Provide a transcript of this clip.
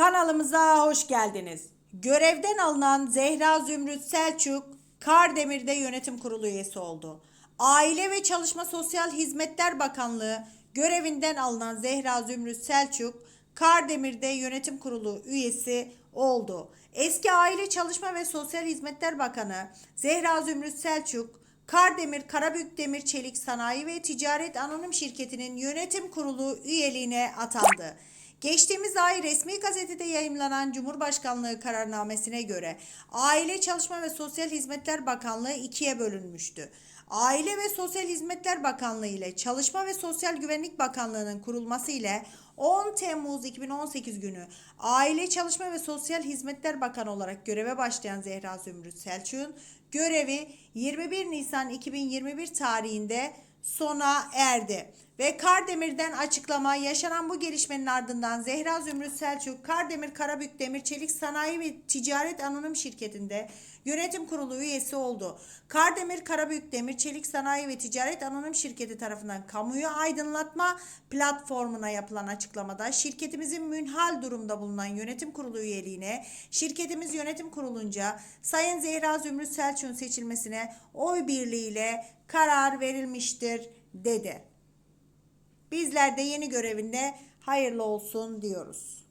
Kanalımıza hoş geldiniz. Görevden alınan Zehra Zümrüt Selçuk, Kardemir'de yönetim kurulu üyesi oldu. Aile ve Çalışma Sosyal Hizmetler Bakanlığı görevinden alınan Zehra Zümrüt Selçuk, Kardemir'de yönetim kurulu üyesi oldu. Eski Aile Çalışma ve Sosyal Hizmetler Bakanı Zehra Zümrüt Selçuk, Kardemir Karabük Demir Çelik Sanayi ve Ticaret Anonim Şirketi'nin yönetim kurulu üyeliğine atandı. Geçtiğimiz ay resmi gazetede yayımlanan Cumhurbaşkanlığı kararnamesine göre Aile Çalışma ve Sosyal Hizmetler Bakanlığı ikiye bölünmüştü. Aile ve Sosyal Hizmetler Bakanlığı ile Çalışma ve Sosyal Güvenlik Bakanlığı'nın kurulması ile 10 Temmuz 2018 günü Aile Çalışma ve Sosyal Hizmetler Bakanı olarak göreve başlayan Zehra Zümrüt Selçuk'un görevi 21 Nisan 2021 tarihinde sona erdi. Ve Kardemir'den açıklama yaşanan bu gelişmenin ardından Zehra Zümrüt Selçuk, Kardemir Karabük Demir Çelik Sanayi ve Ticaret Anonim Şirketi'nde yönetim kurulu üyesi oldu. Kardemir Karabük Demir Çelik Sanayi ve Ticaret Anonim Şirketi tarafından kamuyu aydınlatma platformuna yapılan açıklamada şirketimizin münhal durumda bulunan yönetim kurulu üyeliğine şirketimiz yönetim kurulunca Sayın Zehra Zümrüt Selçuk'un seçilmesine oy birliğiyle karar verilmiştir dedi. Bizler de yeni görevinde hayırlı olsun diyoruz.